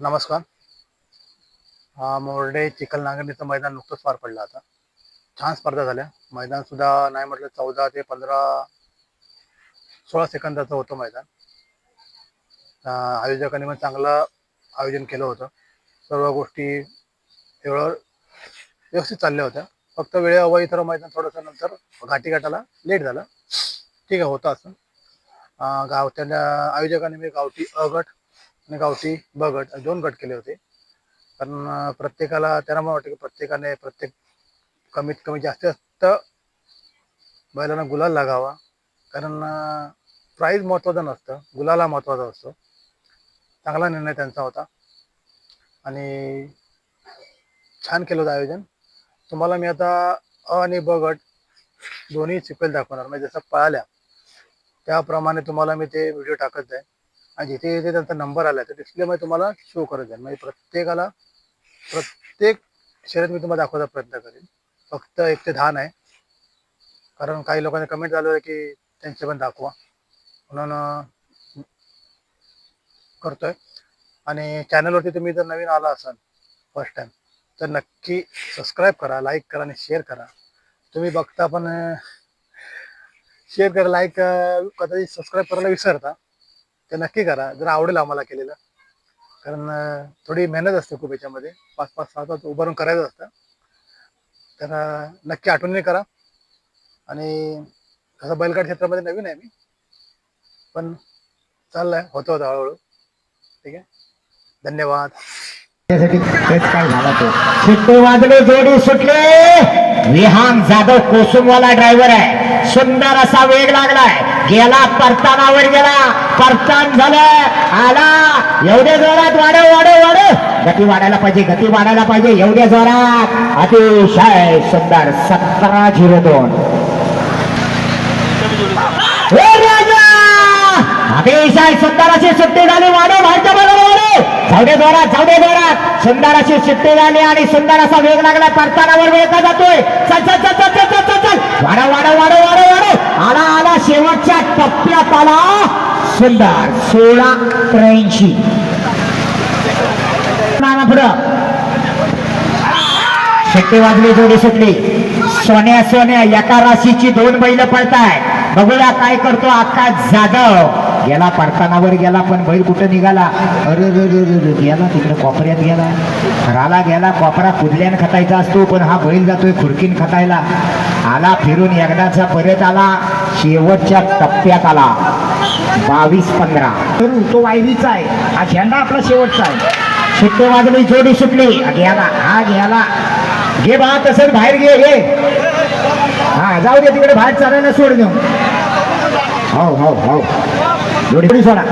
नमस्कार. हा मोर्डे चिखल नांगरणीचं मैदान नुकतंच पार पडलं आता. छान स्पर्धा झाल्या. मैदान सुद्धा नाही म्हटलं चौदा ते पंधरा सोळा सेकंदाचं होतं मैदान. आयोजकांनी पण चांगलं आयोजन केलं होतं. सर्व गोष्टी एवढं व्यवस्थित चालल्या होत्या. फक्त वेळेअभावी तर मैदान थोडंसं नंतर घाटी घाटाला लेट झालं. ठीक आहे होतं असं. गाव त्यांना आयोजकांनी मी गावठी अगट आणि गावठी ब गट दोन गट केले होते. कारण प्रत्येकाला त्यांना मला वाटतं की प्रत्येकाने प्रत्येक कमीत कमी जास्तीत जास्त बैलांना गुलाल लागावा. कारण प्राईज महत्त्वाचं नसतं. गुलाला महत्त्वाचा असतो. चांगला निर्णय त्यांचा होता. आणि छान केलं होतं आयोजन. तुम्हाला मी आता अ आणि ब गट दोन्ही चिपेल दाखवणार. म्हणजे जसं पळाल्या त्याप्रमाणे तुम्हाला मी ते व्हिडिओ टाकत जाईल आणि जिथे जिथे त्यांचा नंबर आला तर डिस्प्लेमध्ये तुम्हाला शो करत जाईल. म्हणजे प्रत्येकाला प्रत्येक शर्यत मी तुम्हाला दाखवायचा प्रयत्न करेन. फक्त एक ते दहा नाही. कारण काही लोकांनी कमेंट झालं आहे की त्यांचे पण दाखवा. म्हणून करतोय. आणि चॅनलवरती तुम्ही जर नवीन आला असाल फर्स्ट टाइम तर नक्की सबस्क्राईब करा लाईक करा आणि शेअर करा. तुम्ही बघता पण शेअर करा लाईक कदाचित सबस्क्राईब करायला विसरता. ते नक्की करा जर आवडेल आम्हाला केलेलं. कारण थोडी मेहनत असते खूप याच्यामध्ये. पाच पाच सहा तास उभारून करायचं असतं. तर नक्की आठवणी करा. आणि कसं बैलगाड क्षेत्रामध्ये नवीन आहे मी. पण चाललंय होतं होतं हळूहळू. ठीक आहे? धन्यवाद. त्यासाठी काय वाजले जोडी सुटले. विहान जाधव कोसुमवाला ड्रायव्हर आहे. सुंदर असा वेग लागलाय. गेला परतानावर गेला. परतान झालं आला. एवढ्या जोरात वाढव वाढव वाढव. गती वाढायला पाहिजे गती वाढायला पाहिजे एवढ्या जोरात. अतिशय सुंदर सतरा झिरो दोन. अतिशय सुंदर अशी सुट्टी झाली वाढव व्हायच्या बरोबर जावडे जोरात जावडे जोरात. सुंदर अशी सुट्टी झाली आणि सुंदर असा वेग लागला परतानावर वेळ का जातोय? चल चल चल चल चल चल चल. वाढव वाढव वाढव वाढव वाढव. आला आला शेवटच्या टप्प्यात आला. सुंदर सोळा त्र्याऐंशी. नाना पुढं. शिट्टी वाजली जोडी सुटली. सोन्या सोन्या एका राशीची दोन बैल पळताय बघूया काय करतो आकाश जाधव. गेला परतानावर गेला पण बैल कुठं निघाला? अरे रे रे रे रे गेला तिकडे कोपऱ्यात गेला. घराला गेला कोपरा कुदल्यान खतायचा असतो पण हा बैल जातोय खुरकीन खतायला आला फिरून एकदाचा परत आला शेवटच्या टप्प्यात आला. बावीस पंधरा. तर तो वायरीचा आहे. हा झेंडा आपला शेवटचा आहे. शिट्टे वाजली जोडी सुटली. गेला हा गेला. घे बा तसंच बाहेर घे घे. हा जाऊ दे तिकडे बाहेर चालायला सोड देऊ हो हो हो. जोडी सोडा.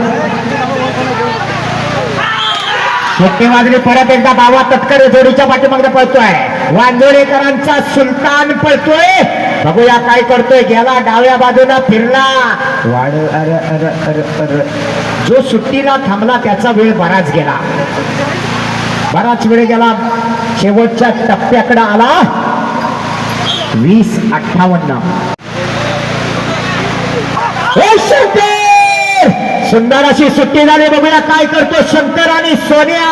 शिट्टे परत एकदा बाबा तटकरे जोडीच्या पाठीमागे पळतोय. वांजोळेकरांचा सुलतान पळतोय. बघूया काय करतोय. गेला डाव्या बाजूला फिरला. वाढ अरे अरे अरे अरे. जो सुट्टीला थांबला त्याचा वेळ बराच गेला. बराच वेळ गेला. शेवटच्या टप्प्याकडे आला. वीस अठ्ठावन्न. सुंदर अशी सुट्टी झाली बघूया काय करतो शंकर आणि सोन्या.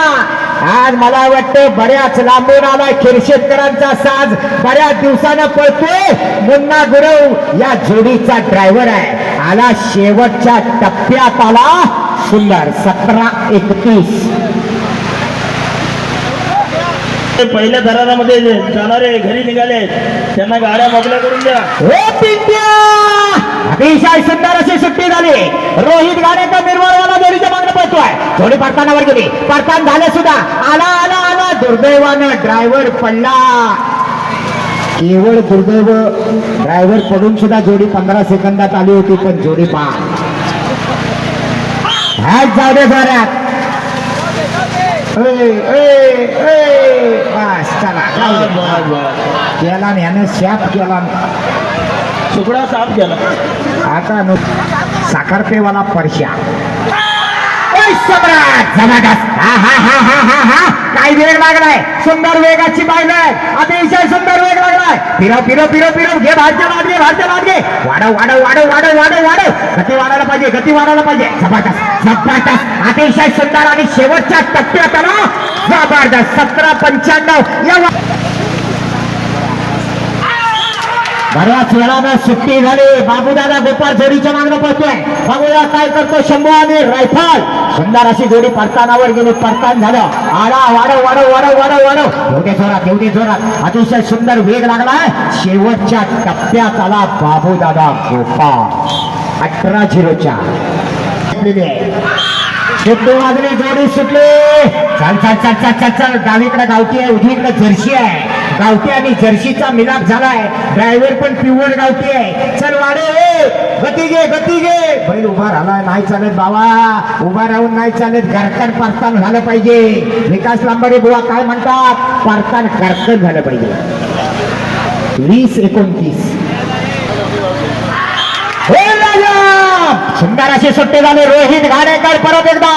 आज मला वाटतं बऱ्याच लांबून आलाय खिरशेतकरांचा साज. बऱ्याच दिवसानं पळतोय. मुन्ना गुरव या जोडीचा ड्रायव्हर आहे. आला शेवटच्या टप्प्यात आला सुंदर सतरा एकतीस. ते पहिल्या दरारामध्ये जाणारे घरी निघाले. त्यांना गाड्या मोकळ्या करून द्या. ओ पिंट्या अतिशय सुंदर अशी सुट्टी झाली. रोहित गाडेकर निर्मळवाला जोडीच्या मागणं पळतोय जोडी परतानावर गेली. परतान झालं सुद्धा. आला आला आला. दुर्दैवानं ड्रायव्हर पडला. केवळ दुर्दैव ड्रायव्हर पडून सुद्धा जोडी पंधरा सेकंदात आली होती पण जोडी पा ह्याच जाऊ दे जोरात ए, ए, ए, बस चला जाऊ दे. बस, बस. केला ह्यानं शाप केला सुकडा साफ केला आता नु साखरपेवाला परश्या सम्राट जबरदस्त. हा हा हा हा हा हा. काय वेग लागलाय सुंदर वेगाची पाहिलं अतिशय सुंदर वेग लागलाय फिरव फिरव फिरव फिरव. घे भाज्या मागे घे मागे वाढव वाढव वाढव वाढव वाढव वाढव. गती वाढायला पाहिजे गती वाढायला पाहिजे. जबरदस्त जबरदस्त. अतिशय सुंदर आणि शेवटच्या टप्प्यात आला. जबरदस्त. सतरा पंच्याण्णव. या वा- बऱ्याच वेळानं सुट्टी झाली. बाबूदादा गोपाळ जोडीच्या मागणं पडतोय बाबूदा काय करतो? शंभू आणि रायफल. सुंदर अशी जोडी परतानावर गेली. परतान झालं. आडा वाडव वाडव वाडव वाडव वाडव. एवढे जोरात एवढे जोरात. अतिशय सुंदर वेग लागलाय. शेवटच्या टप्प्यात आला बाबूदादा गोपाळ. अठरा झिरोच्या. सुट्टी वाजली जोडी सुटले. चल चल चल चल चल चल. डावीकडे गावठी आहे उजवीकडे जर्सी आहे. गावठी आणि जर्सीचा मिलाप झालाय. ड्रायव्हर पण पिवळ गावठी आहे. चल वाडे गती घे गती घे. बैल उभा राहिला नाही चालत बाबा. उभा राहून नाही चालत घरकन परतान झालं पाहिजे. विकास लांबारे बुवा काय म्हणतात? परतान घरकन झालं पाहिजे. वीस एकोणतीस हे राजा! सुंदर असे सुट्टे झाले. रोहित घाणेकर परत एकदा.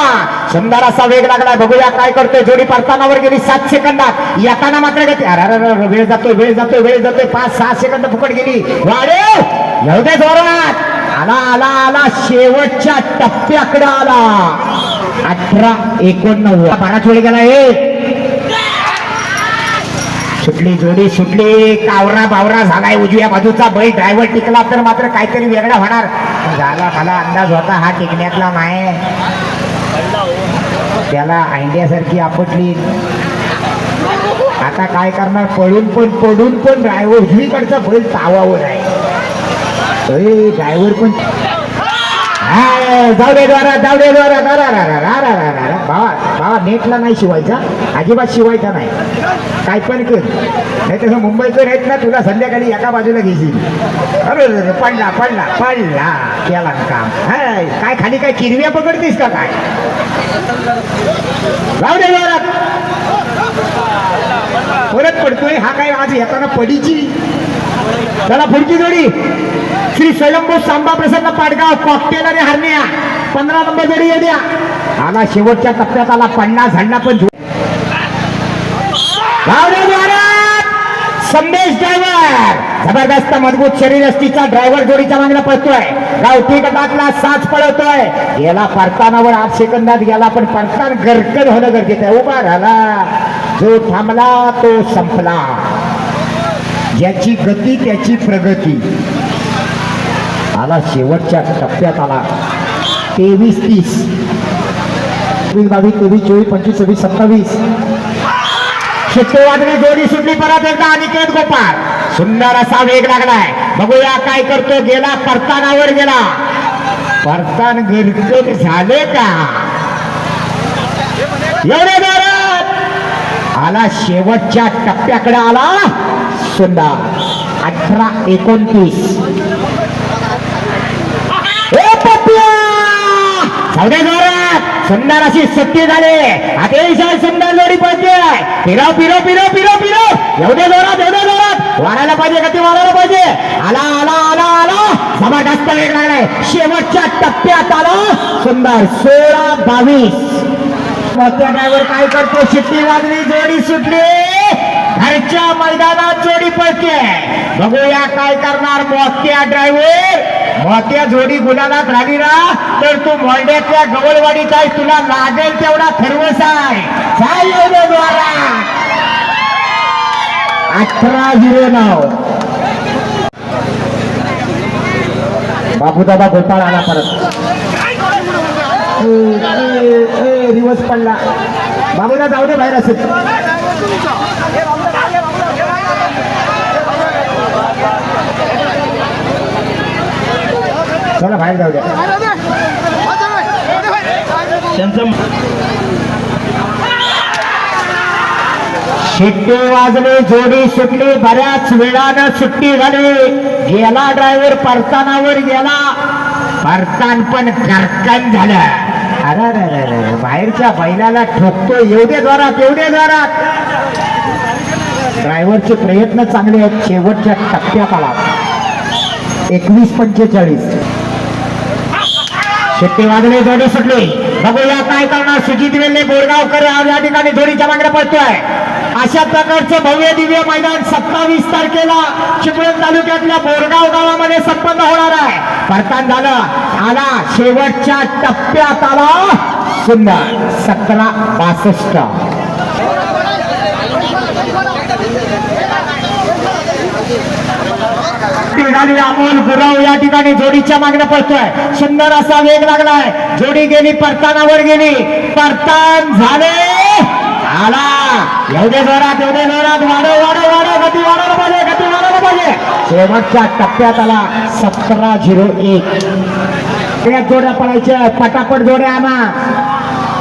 सुंदर असा वेग लागलाय. बघूया काय करतोय जोडी परतानावर गेली सात सेकंदात. येताना मात्र गती अरे अरे, वेळ जातोय वेळ जातोय वेळ जातोय. पाच सहा सेकंद फुकट गेली. वाढेव! येऊ दे जोरात आला आला आला. शेवटच्या टप्प्याकडे आला. अठरा एकोणनव्वद. बराच वेळ गेला एक सुटली जोडी सुटली. कावरा बावरा झालाय. उजव्या बाजूचा बैल. ड्रायव्हर टिकला तर मात्र काहीतरी वेगळा होणार. झाला मला अंदाज होता हा टिकण्यातला नाही. त्याला आयडियासारखी आपटली. आता काय करणार? पळून पण पडून पण ड्रायव्हर उजवीकडचा बैल तावावर आहे. ड्रायव्हर पण जाऊ दे द्वारा जाऊ दे द्वारा भावा भावा नेटला नाही शिवायचा. अजिबात शिवायचा नाही. काय पण कर. नाही तसं मुंबईचं रेट ना तुला संध्याकाळी एका बाजूला घ्यायची अरे पडला पडला पडला. केला काम. हाय काय खाली काय किरव्या पकडतीस का काय? राहू दे परत पडतोय हा काय आज येताना पडीची? त्याला पुढची जोडी. श्री स्वयंभू सांबा प्रसन्न पाडगाव कॉकटेल आणि हरण्या. पंधरा नंबर जरी येऊ द्या. आला शेवटच्या टप्प्यात आला पन्नास हंडा पण संदेश ड्रायव्हर जबरदस्त मजबूत शरीर असतीचा ड्रायव्हर जोडीच्या मागला पळतोय. गावठी गटातला साच पळवतोय गेला परतानावर आठ सेकंदात गेला पण परतान गरकन होणं गरजेचं आहे. उभा राहिला. जो थांबला तो संपला. ज्याची गती त्याची प्रगती. आला शेवटच्या टप्प्यात आला. तेवीस तीस. एकवीस बावीस तेवीस चोवीस पंचवीस सव्वीस सत्तावीस. शिट्टे जोडी सुटली परत एकदा अनिकेत गोपाळ. सुंदर असा वेग लागलाय. बघूया काय करतो. गेला परतानावर गेला. परतान गरकन झाले का? एवढे आला शेवटच्या टप्प्याकडे आला सुंदर. अठरा एकोणतीस. ए पप्पिया! चौदा जोरात सुंदर अशी सुट्टी झाली. अतिशय सुंदर जोडी पडते. फिरव फिरव फिरव फिरव फिरव. एवढे जोरात एवढे जोरात. वाढायला पाहिजे गती वाढायला पाहिजे? आला आला आला आला. जबरदस्त वेग लागलाय. शेवटच्या टप्प्यात आला. सुंदर सोळा बावीस. मोठ्या ड्रायव्हर काय करतो? शिट्टी वाजली जोडी सुटली. घरच्या मैदानात जोडी पळते बघूया काय करणार मोत्या ड्रायव्हर मोत्या जोडी गुलाबात राहिली ना. तर तू मोंड्यातल्या गवळवाडीत आहे तुला लागेल तेवढा खरवस आहे. अठरा झिरो नाव बाबूदादा गोपाळ आला परत. दिवस पडला. बाबूला जाऊ दे बाहेर असेल. चला बाहेर जाऊ द्या त्यांचं शिट्टी वाजली जोडी सुटली बऱ्याच वेळानं सुट्टी झाली. गेला ड्रायव्हर परतानावर गेला. परतान पण करकन झालं. अरे अरे अरे अरे बाहेरच्या बैलाला ठोकतो एवढे जोरात एवढे जोरात. ड्रायव्हरचे प्रयत्न चांगले आहेत. शेवटच्या टप्प्यात आला. एकवीस पंचेचाळीस. शेट्टी वाजले जोडी सुटली. बघूया काय करणार सुजित वेल्ले बोरगावकर आज या ठिकाणी जोडीच्या मागण्या पडतोय. अशा प्रकारचं भव्य दिव्य मैदान सत्तावीस तारखेला चिपळूण तालुक्यातल्या बोरगाव गावामध्ये संपन्न होणार आहे. परतान झालं. आला शेवटच्या टप्प्यात आला सुंदर सतरा बासष्ट. झाली अमोल गुराव या ठिकाणी जोडीच्या मागणं पडतोय सुंदर असा वेग लागलाय. जोडी गेली परतानावर गेली. परतान झाले. आला. एवढे जोरात एवढे जोरात. वाढव वाढव वाढव. गती वाढवलं पाहिजे गती वाढवलं पाहिजे. शेवटच्या टप्प्यात आला सतरा झिरो एक. सगळ्यात जोड्या पडायच्या पटापट जोड्या आणा.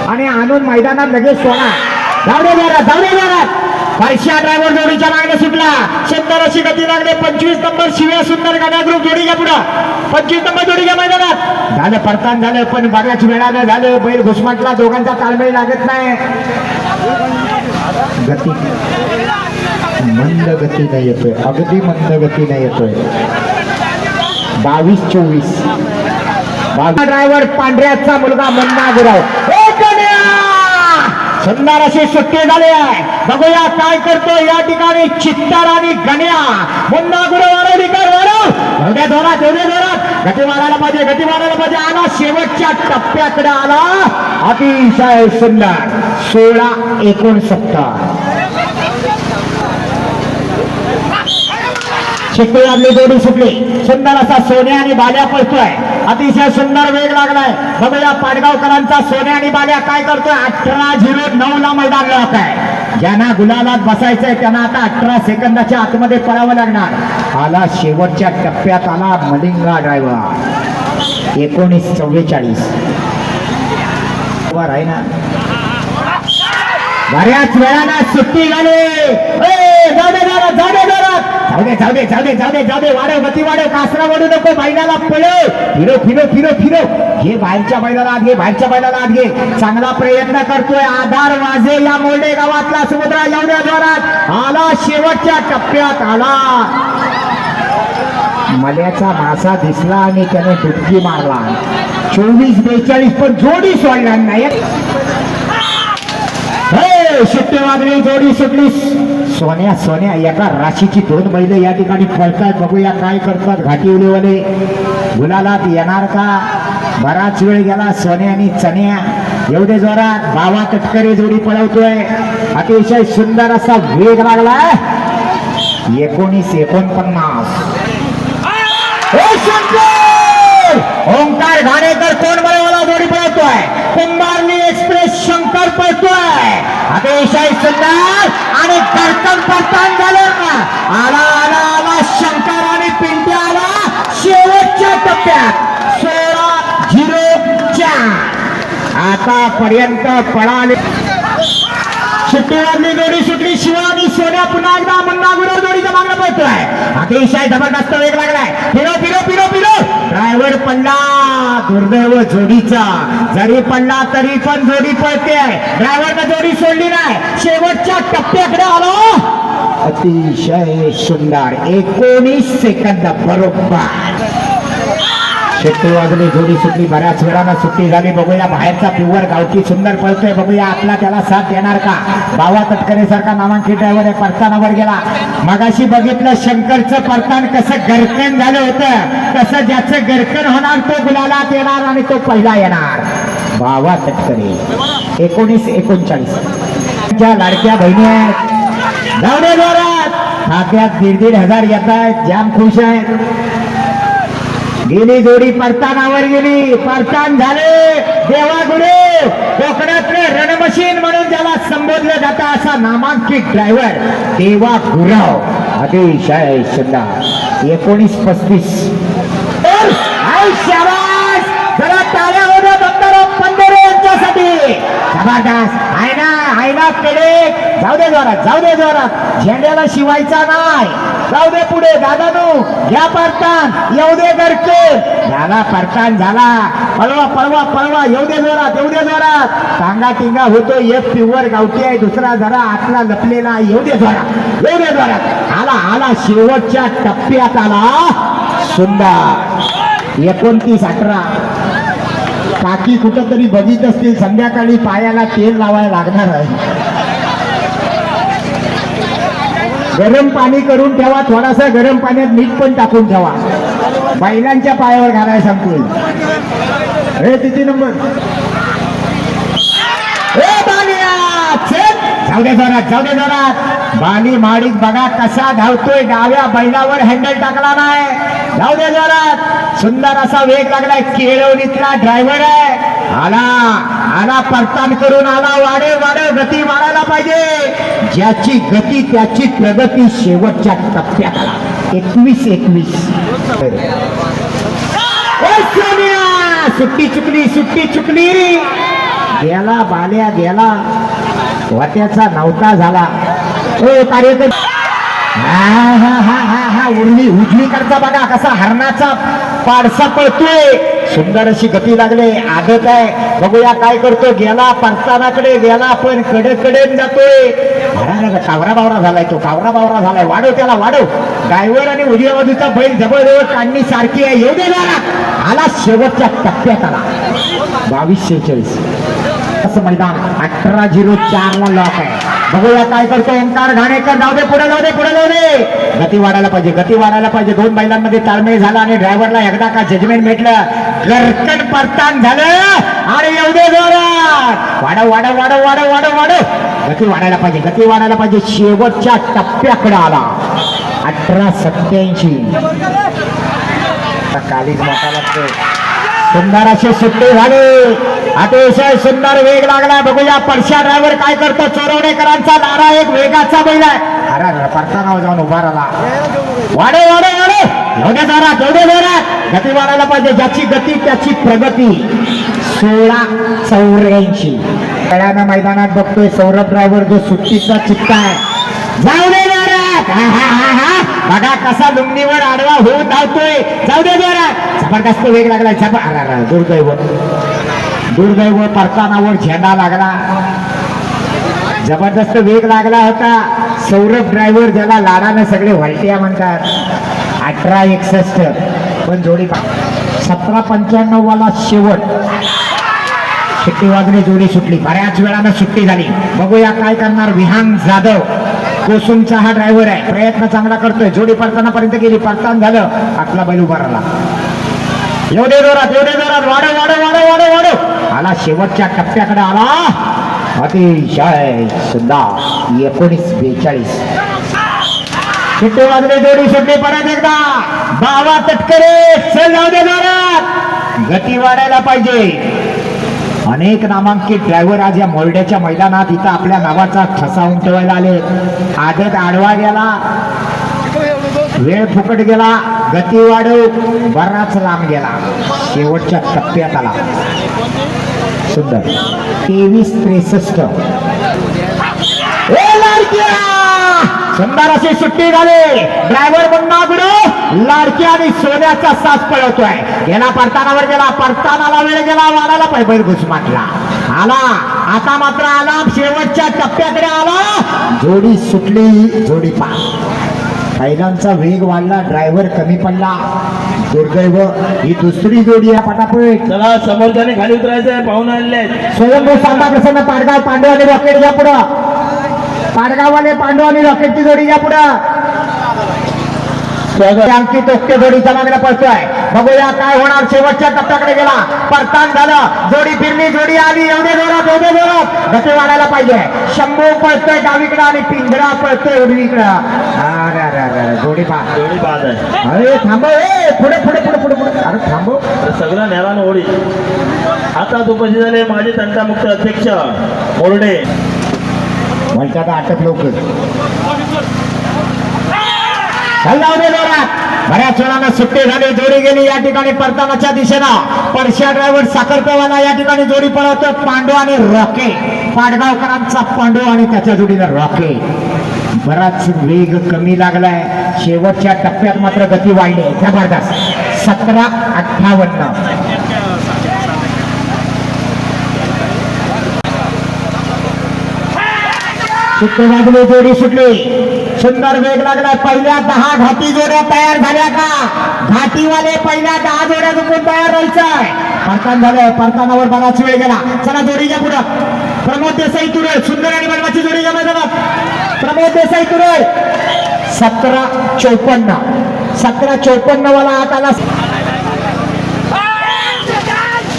आणि आणून मैदानात लगेच सोडा. जाऊ दे जोरात जाऊ दे जोरात. परशा ड्रायव्हर जोडीच्या मागणे सुटला. सुंदर अशी गती लागले. पंचवीस नंबर शिव्या सुंदर गाण्या ग्रुप जोडी घ्या पुढं. पंचवीस नंबर जोडी घ्या मैदानात. झालं परतान झालं पण बऱ्याच वेळानं झालं बैल घुसमटला. दोघांचा ताळमेळ लागत नाही. गती. मंद नाही येतोय. अगदी मंद गतीने येतोय. बावीस चोवीस. ड्रायव्हर पांढऱ्याचा मुलगा मन्ना गुराव सुंदर अशी सुट्टी झाली आहे. बघूया काय करतो या ठिकाणी चित्तर आणि गण्या. मुन्ना गुरु वाढवली कर वाढव. एवढ्या जोरात एवढ्या जोरात. गती मारायला पाहिजे गती मारायला पाहिजे. आला शेवटच्या टप्प्याकडे आला. अतिशय सुंदर. सोळा एकोणसत्तर. शिकवी आपली जोडी सुटली. सुंदर असा सोन्या आणि बाल्या पळतोय. अतिशय सुंदर वेग लागलाय. बघूया पाडगावकरांचा सोन्या आणि बाल्या काय करतोय. अठरा झिरो नऊ ला मैदान लॉक आहे. ज्यांना गुलालात बसायचंय त्यांना आता अठरा सेकंदाच्या आतमध्ये पळावं लागणार. आला शेवटच्या टप्प्यात आला मलिंगा ड्रायव्हर एकोणीस चव्वेचाळीस. आहे ना. बऱ्याच वेळानं सुट्टी झाली. जाऊ दे जाऊ दे जाऊ दे जाऊ दे जाऊ दे वाढव गती वाढव कासरा वाढू नको बैलाला पळव. फिरो फिरो फिरो फिरो. घे बाहेरच्या बैलाला आत घे बाहेरच्या बैलाला आत घे. चांगला प्रयत्न करतोय. आधार वाजे या मोल्डे गावातला समुद्रा एवढ्या जोरात. आला शेवटच्या टप्प्यात आला. मल्याचा मासा दिसला आणि त्याने डुबकी मारला. चोवीस बेचाळीस पण जोडी सोडला नाही. हे सुट्टी वाजली जोडी सुटली सोन्या सोन्या एका राशीची दोन बैल या ठिकाणी फळतात बघूया काय करतात घाटी उडीवाले गुलालात येणार का? बराच वेळ गेला सोन्या आणि चण्या एवढे जोरात बावा तटकरे जोडी पळवतोय. अतिशय सुंदर असा वेग लागलाय एकोणीस एकोणपन्नास. ओंकार घाणेकर कोण मला जोडी पळवतोय? कुंभारली एक्सप्रेस शंकर पळतोय अतिशय सुंदर आणि धडकन पडतान झालं. आला आला आला शंकर आणि पिंट्या आला. शेवटच्या टप्प्यात सोळा झिरो चार. आतापर्यंत पळाले. सुट्टीवरली जोडी सुटली. शिवा आणि सोन्या पुन्हा एकदा मुन्ना गुरु जोडीच्या मागणं पळतोय. अतिशय जबरदस्त वेग लागलाय. फिरो फिरो फिरो फिरो. ड्रायव्हर पडला दुर्दैव जोडीचा. जरी पडला तरी पण जोडी पळते ड्रायव्हरनं जोडी सोडली नाही. शेवटच्या टप्प्याकडे आलो. अतिशय सुंदर. एकोणीस सेकंद बरोबर. सुट्टी वाजली जोडी सुटली. बऱ्याच वेळानं सुट्टी झाली. बघूया बाहेरचा पिवर गावठी सुंदर पळतोय. बघूया आपला त्याला साथ देणार का? बावा तटकरे सारखा नामांकित ड्रायव्हर आहे. परतानावर गेला. मगाशी बघितलं शंकरचं परतान कसं गरकन झालं होतं. तसं ज्याचं गरकन होणार तो गुलालात येणार आणि तो पहिला येणार. बावा तटकरे. एकोणीस एकोणचाळीस. ज्या लाडक्या बहिणी आहेत. जाऊ जोरात खात्यात दीड दीड हजार येत आहेत. जाम खुश आहेत. गेली जोडी परतानावर गेली. परतान झाले. देवा कोकणातले रणमशीन म्हणून त्याला संबोधलं जातं असा नामांकित ड्रायव्हर देवा गुराव अतिशय सुंदर. एकोणीस पस्तीस. शाबास! जरा ताल्या होत्या दत्ताराम पंधरे यांच्यासाठी. जबरदस्त. आहे ना आहे ना पेडे जाऊ दे जोरात जाऊ दे जोरात. झेंड्याला शिवायचा नाही. जाऊ दे पुढे दादा तू घ्या परतान येऊ दे गरके झाला परतान झाला. पळवा पळवा पळवा. येऊ दे जोरात येऊ दे जोरात. टांगा टिंगा होतो. एक पिवर गावठी आहे. दुसरा जरा आतला लपलेला आहे. येऊ दे जोरात. येऊ दे जोरात. आला आला. शेवटच्या टप्प्यात आला. सुंदर. एकोणतीस अठरा. काकी कुठं तरी बघित असतील संध्याकाळी पायाला तेल लावायला लागणार आहे. गरम पाणी करून ठेवा थोडासा गरम पाण्यात मीठ पण टाकून ठेवा. बैलांच्या पायावर घालायला सांगतोय. हे किती नंबर. ए बालिया जाऊ दे जोरात जाऊ दे जोरात. बाली बघा कसा धावतोय डाव्या बैलावर हँडल टाकला नाही. जाऊ दे जोरात. सुंदर असा वेग लागलाय. केळवणीतला ड्रायव्हर आहे. आला आला परतान करून आला. वाढे वाढे गती मारायला पाहिजे. ज्याची गती त्याची प्रगती शेवटच्या टप्प्यात. आला एकवीस. एकवीस सुट्टी चुकली सुट्टी चुकली. गेला बाल्या गेला. वाट्याचा नव्हता झाला. ओ कार्यक्रम हा हा हा हा उरली उजवीकडचा बघा कसा हरणाचा पाडसा पळतोय. सुंदर अशी गती लागले. आदत आहे. बघूया काय करतो. गेला परतानाकडे गेला पण कडे कडे जातोय कावरा बावरा झालाय तो. कावरा बावरा झालाय. वाढव त्याला वाढव. ड्रायव्हर आणि उजव्या बाजूचा बैल जवळजवळ काढणी सारखी आहे. येऊ दे आला शेवटच्या टप्प्यात आला. बावीसशे चाळीस असं मैदान अठरा झिरो चार ला लॉक आहे. बघूया काय करतो ओंकार घाणेकर. जाऊ दे पुढे जाऊ दे पुढे जाऊ दे. गती वाढायला पाहिजे गती वाढायला पाहिजे. दोन बैलांमध्ये ताळमेळ झाला आणि ड्रायव्हरला एकदा का जजमेंट भेटलं. गरकन परतान झालं. आणि येऊ दे जोरात. वाढव वाढव वाढव वाढव वाढव वाढव. गती वाढायला पाहिजे गती वाढायला पाहिजे. शेवटच्या टप्प्याकडे आला. अठरा सत्याऐंशी आता कालीच मोठा लागतो सुंदर असे सुट्टे झाले. अतिशय सुंदर वेग लागलाय बघूया परशा ड्रायव्हर काय करतो. चोरवणेकरांचा नारा एक वेगाचा बैल आहे. अरे अरे जाऊन उभा राहिला. वाढे वाडे वाडे एवढे जरा तेवढे जरा गती वाढायला पाहिजे. ज्याची गती त्याची प्रगती. सोळा चौऱ्याऐंशी. खेळानं मैदानात बघतोय सौरभ ड्रायव्हर जो सुट्टीचा चित्ता आहे. जाऊ दे. बघा कसा लुंगणीवर आडवा होऊन धावतोय. जाऊ दे जोरात जबरदस्त वेग लागला जबर दुर्दैव. दुर्दैव परतानावर झेंडा लागला. जबरदस्त वेग लागला होता. सौरभ ड्रायव्हर ज्याला लाडानं सगळे व्हाल्टिया म्हणतात. अठरा एकसष्ट. पण जोडी सतरा पंच्याण्णव वाला शेवट. सुट्टी वाजली जोडी सुटली. बऱ्याच वेळानं सुट्टी झाली. बघूया काय करणार विहान जाधव. कोसुमचा हा ड्रायव्हर आहे. प्रयत्न चांगला करतोय. जोडी परतानापर्यंत गेली. परतान झालं. आपला बैल उभा राहिला. एवढे जोरात एवढे जोरात. वाढव वाढव वाढव वाढव वाढव. आला शेवटच्या टप्प्याकडे आला. अतिशय सुंदर एकोणीस बेचाळीस. सुट्टी वाजले? जोडी सुट्टी परत एकदा. बाबा तटकरे. चल जाऊ दे जोरात. गती वाढायला पाहिजे. अनेक नामांकित ड्रायव्हर आज या मोरड्याच्या मैदानात इथं आपल्या नावाचा ठसा उमटवायला आले आदत आडवा गेला. वेळ फुकट गेला. गती वाढव. बराच लांब गेला. शेवटच्या टप्प्यात आला. सुंदर. तेवीस त्रेसष्ट. सुंदर अशी सुट्टी झाली. ड्रायव्हर पुन्हा गुरु लाडकी आणि सोन्याचा सास पळवतोय. गेला परतानावर गेला परतानाला वेळ गेला वाढायला पाहिजे बैल घुसमाटला आला. आता मात्र आला शेवटच्या टप्प्याकडे आला. जोडी सुटली जोडी पा बैलांचा वेग वाढला ड्रायव्हर कमी पडला. दुर्दैव ही दुसरी जोडी आहे पटापट. चला समोरच्याने खाली उतरायचं आहे पाहून आणले स्वयंभू सांगा प्रसन्न पाडगाव पांडव आणि रॉकेट घ्या पुढं. पाडगाववाले पांडव आणि रॉकेटची जोडी घ्या पुढं. अंकित ओके जोडीच्या मागला पळतोय. बघूया काय होणार. शेवटच्या टप्प्याकडे गेला. परतान झालं. जोडी फिरली जोडी आली. एवढे जोरात एवढे जोरात. गती वाढायला पाहिजे. शंभू पळतोय डावीकडे आणि पिंजरा पळतोय अरे, जोडी पा जोडी बाद आहे अरे थांबव. ए पुढे पुढे पुढे पुढे पुढे. अरे थांबव. सगळं नेवान ओढी. आता उपस्थित झाले माजी तंटामुक्त अध्यक्ष. मोरडे म्हणतात अटक लवकर. जाऊ दे बऱ्याच वेळानं सुट्टी झाली जोडी गेली या ठिकाणी परतानाच्या दिशेनं. परशा ड्रायव्हर साखरपेवाला या ठिकाणी जोडी पळवतो. पांडू आणि रॉके. पाडगावकरांचा पांडू आणि त्याच्या जोडीनं रॉके. बराच वेग कमी लागलाय. शेवटच्या टप्प्यात मात्र गती वाढली. त्या जबरदस्त सतरा अठ्ठावन्न. सुट्टी लागले जोडी सुटली. सुंदर वेग लागला. पहिल्या दहा घाटी जोड्या तयार झाल्या का? घाटीवाले पहिल्या दहा जोड्या चुकून तयार राहायचंय परतान झालं परतानावर बराच वेळ गेला. चला जोडीच्या पुढं. प्रमोद देसाई तुरळ. सुंदर आणि मनमाची जोडी घ्या मैदानात प्रमोद देसाई तुरळ. सतरा चौपन्न. सतरा चौपन्न वाला हात आला.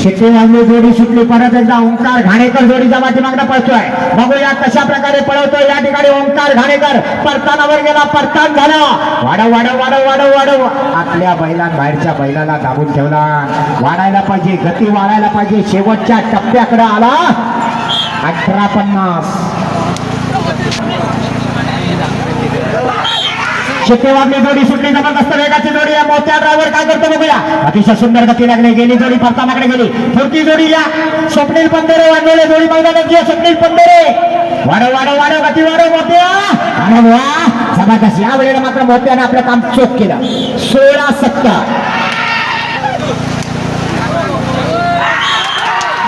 शेतकरी वाजली जोडी सुटली परत एकदा ओंकार घाणेकर जोडीचा मागणं पळतोय. बघूया कशा प्रकारे पळवतोय. या ठिकाणी ओंकार घाणेकर परतानावर गेला परतान झाला. वाढव वाढव वाढव वाढव वाढव. आपल्या बैला बाहेरच्या बैलाला दाबून ठेवला. वाढायला पाहिजे गती वाढायला पाहिजे. शेवटच्या टप्प्याकडे आला. अठरा पन्नास. शिट्टेवागली जोडी सुटली जबरदस्त वेगाची जोडी या मोत्या ड्रायव्हर काय करतो बघूया. अतिशय सुंदर गती लागली गेली जोडी परतानाकडे गेली. फुरती जोडी या. स्वप्नील पंधरे वाढवले जोडी मैदानात घे स्वप्नील पंधरे. वाढव वाढव वाढव गती वाढव मोत्या. आणि वा जबरदस्त. या वेळेला मात्र मोत्याने आपलं काम चोख केलं. सोळा सत्ता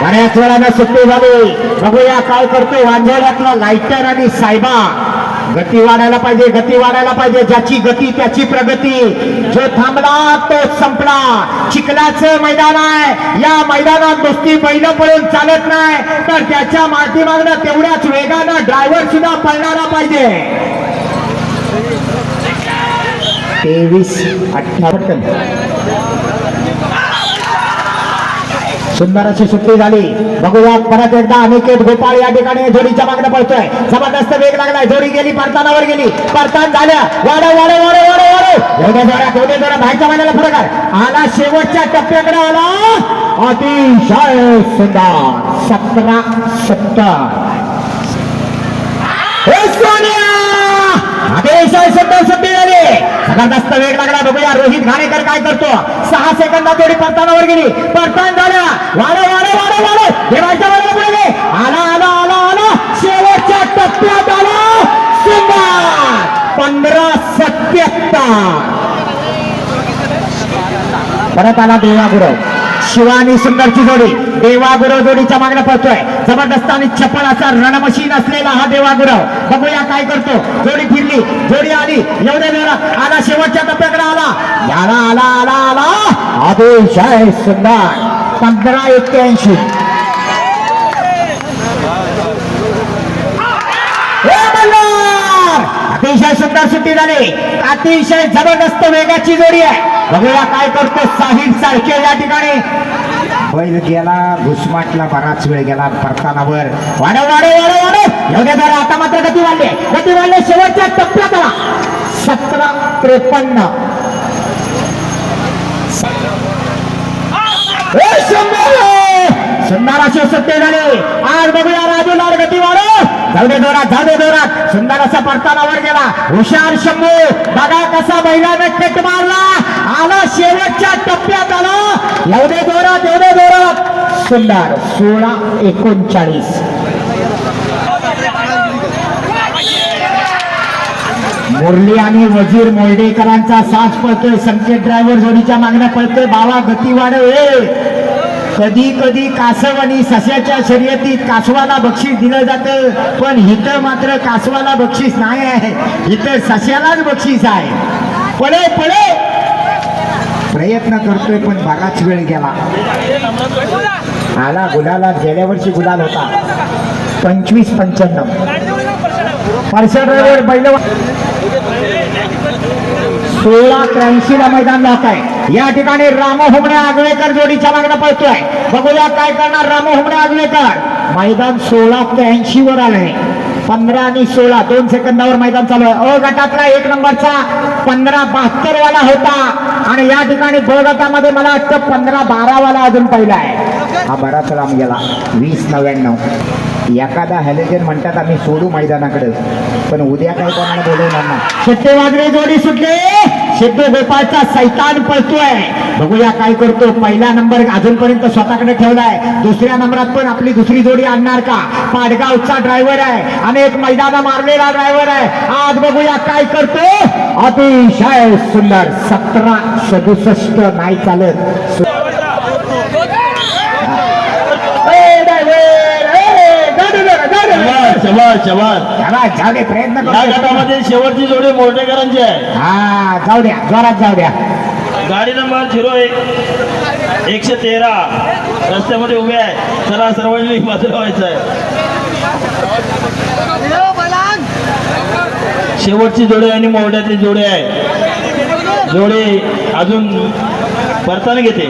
बऱ्याच वेळानं सुट्टी झाली. बघूया काय करतो वांझोड्यातला लायटर आणि सायबा. गती वाढायला पाहिजे गती वाढायला पाहिजे. ज्याची गती त्याची प्रगती. जो थांबला तो संपला. चिखलाचं मैदान आहे. या मैदानात नुसती बैल पळून चालत नाही. तर त्याच्या मागणं तेवढ्याच वेगानं ड्रायव्हर सुद्धा पळणारा पाहिजे. तेवीस अठ्ठावन्न. सुंदर अशी सुट्टी झाली. बघूया परत एकदा अनिकेत गोपाळ या ठिकाणी जोडीच्या मागणं पडतोय जबरदस्त वेग लागलाय. जोडी गेली परतानावर गेली. परतान झाल्या. वाढव वाढव वाढव वाढव वाढव. एवढ्या जोड्या एवढ्या जोड्या बाहेरच्या महिन्याला फरक आहे. आला शेवटच्या टप्प्याकडे आला. अतिशय सुंदर. सतरा सत्तर. अतिशय सुंदर सुट्टी झाली जबरदस्त वेग लागला बघूया. रोहित घाणेकर काय करतो? सहा सेकंदा थोडी परतानावर गेली. परतान झाल्या वाढ वाढ वाढ वाढ देवाच्या वाढ पुढे. आला आला आला आला. शेवटच्या टप्प्यात आला. सुंदर पंधरा सत्याहत्तर. परत आला देवा शिवा आणि सुंदरची जोडी. देवागुरव जोडीच्या मागण्या पळतोय. जबरदस्त आणि छप्पन असा रणमशीन असलेला हा देवागुरव बघूया काय करतो. जोडी फिरली. जोडी आली. एवढ्या वेळा आला शेवटच्या टप्प्याकडे आला. याला आला आला आला. अतिशय सुंदर. पंधरा एक्क्याऐंशी हे मल्हार! अतिशय सुंदर सुट्टी झाली. अतिशय जबरदस्त वेगाची जोडी आहे. बघूया काय करतो साहिल सारखे या ठिकाणी. बैल गेला घुसमाटला बराच वेळ गेला परतानावर. वाढव वाढव वाढव वाढव. एवढ्या जरा आता मात्र गती वाढले. गती वाढले. शेवटच्या टप्प्यात आला. सतरा त्रेपन्न. सुंदर अशी सुट्टी झाली. आज बघूया राजू लाल गती वाढव. जाऊ दे जोरात जाऊ दे सुंदर असा परतानावर गेला. हुशार शंभू बघा कसा बैलानं कट मारला. आला शेवटच्या टप्प्यात आला. एवढे जोरात एवढे दोरात सुंदर सोळा एकोणचाळीस. मुरली आणि वजीर मोर्डेकरांचा साज पळतोय. संकेत ड्रायव्हर जोडीच्या मागण्या पळतोय. बाबा गती वाढव कधी कधी कासव आणि सस्याच्या शर्यतीत कासवाला बक्षीस दिलं जातं. पण इथं मात्र कासवाला बक्षीस नाही आहे. इथं सस्यालाच बक्षीस आहे. पळे पळे! प्रयत्न करतोय पण बराच वेळ गेला. आला गुलाला गेल्या वर्षी गुलाल होता. पंचवीस पंच्याण्णव. परसेंट बैल सोळा त्र्याऐंशीला मैदान जात आहे. या ठिकाणी रामो हुमणे आगळेकर जोडीच्या मागणं पळतोय. बघूया काय करणार रामो हुमणे आगळेकर. मैदान सोळा त्र्याऐंशी वर आलंय. पंधरा आणि सोळा दोन सेकंदावर मैदान चालू आहे. अ गटातला एक नंबरचा पंधरा बहात्तर वाला होता. आणि या ठिकाणी ब गटामध्ये मला वाटतं पंधरा बारा वाला अजून पहिला आहे. हा बराच लांब गेला. वीस नव्याण्णव. एखादा हॅलोजन म्हणतात आम्ही सोडू मैदानाकडे. पण उद्या काय कोणाला बोलवणार ना शेट्टे वाजरे जोडी सुटले. शेट्टे गोपाळचा सैतान पळतोय. बघूया काय करतो. पहिला नंबर अजूनपर्यंत स्वतःकडे ठेवलाय. दुसऱ्या नंबरात पण आपली दुसरी जोडी आणणार का? पाडगावचा ड्रायव्हर आहे. अनेक मैदाना मारलेला ड्रायव्हर आहे. आज बघूया काय करतो. अतिशय सुंदर. सतरा सदुसष्ट. नाही चालत ए, driver! ए, गाडी धरा, गाडी धरा. शबाज शबाज शबाज चला, जाऊ दे प्रयत्न या. गटामध्ये शेवटची जोडी मोर्टेकरांची आहे. हा जाऊ द्या जोरात जाऊ द्या. गाडी नंबर झिरो एक. एकशे तेरा. रस्त्यामध्ये उभे आहे. चला सर्वांनी बाजूला व्हायचं आहे. शेवटची जोडी आणि मोर्ट्यातली जोडी आहे. जोडी अजून परताना घेते.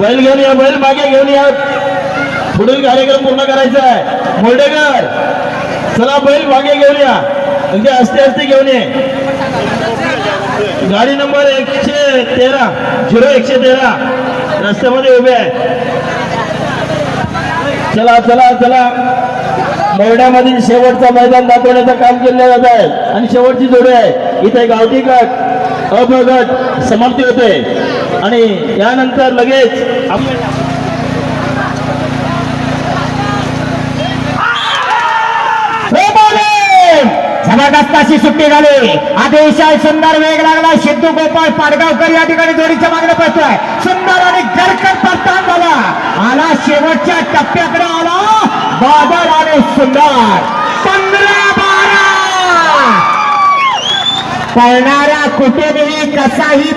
बैल घेऊन या बैल मागे घेऊन या. पुढील कार्यक्रम पूर्ण करायचा आहे. मोर्डेकर चला बैल मागे घेऊन या म्हणजे असते असते घेऊन ये. गाडी नंबर एकशे तेरा झिरो एकशे तेरा. रस्त्यामध्ये उभे आहे. चला चला चला. मोरड्यामधील शेवटचा मैदान दाखवण्याचं काम केलं जात आहे. आणि शेवटची जोडी आहे. इथे गावठी गट अभगट गट समाप्ती होते. आणि यानंतर लगेच आप- जबरदस्त अशी सुट्टी झाली. अतिशय सुंदर वेग लागला सिद्धू गोपाळ पाडगावकर या ठिकाणी जोडीच्या मागणे पडतोय. सुंदर आणि गरकट परतान झाला. आला शेवटच्या टप्प्याकडे आला. बादल आणि सुंदर. पंधरा बारा पळणाऱ्या कुठेही कसाही